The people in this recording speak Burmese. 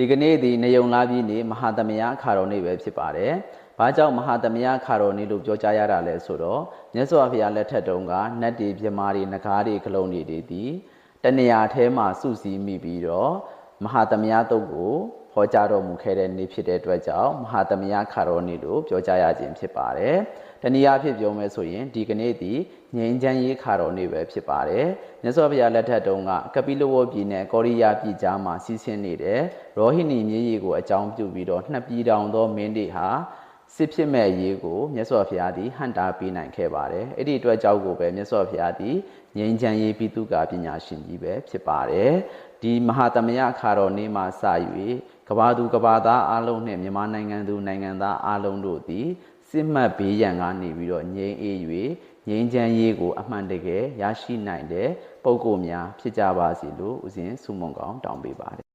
ဒီကနေ့ဒီနေုံလာပြည်နေမဟာသမယအခါတော်နေ့ပဲဖြစ်ပါတယ်။ဘာကြောင့်မဟာသမယအခါတော်နေ့လို့ပြောကြားရတာလဲဆိုတော့မြတ်စွာဘုရားလက်ထက်တုန်းကနတ်တွေပြမာတွေနဂါးတွေကလုံးတွေတွေဒီတနေရာထဲမှာစုစည်းမိပြီးတော့မဟာသမယတုတ်ကိုဟောကြားတော်မူခဲ့တဲ့နေ့ဖြစ်တဲ့အတွက်ကြောင့်မဟာသမယအခါတော်နေ့လို့ပြောကြားရခြင်းဖြစ်ပါတယ်။ တနည်းအားဖြင့်ပြောမယ်ဆိုရင်ဒီကနေ့ဒီငြိမ်းချမ်းရေးခါတော်နေ့ပဲဖြစ်ပါတယ်။မြတ်စွာဘုရားလက်ထက်တုန်းကကပိလဝပြည်နဲ့ကောရိယာပြည်ကြားမှာစီးဆင်းနေတဲ့ရောဟိနီမြေကြီးကိုအကြောင်းပြုပြီးတော့နှစ်ပြည်တောင်သောမင်းတွေဟာစစ်ဖြစ်မဲ့ရေးကိုမြတ်စွာဘုရားသည်ဟန်တာပေးနိုင်ခဲ့ပါတယ်။အဲ့ဒီအတွက်ကြောင့်ကိုပဲမြတ်စွာဘုရားသည်ငြိမ်းချမ်းရေးပြည်သူကပညာရှင်ကြီးပဲဖြစ်ပါတယ်။ဒီမဟာသမယအခါတော်နေ့မှာစ၍ကဘာသူကဘာသားအလုံးနဲ့မြန်မာနိုင်ငံသူနိုင်ငံသားအလုံးတို့သည် စစ်မှတ်ဘေးရန်ကနေပြီးတော့ငြိမ်းအေး၍ငြိမ်းချမ်းရေးကို အမှန်တကယ်ရရှိနိုင်တဲ့ပုံကိုယ်များဖြစ်ကြပါစေလို့ဦးဇင်းဆုမွန်ကောင်းတောင်းပေးပါတယ်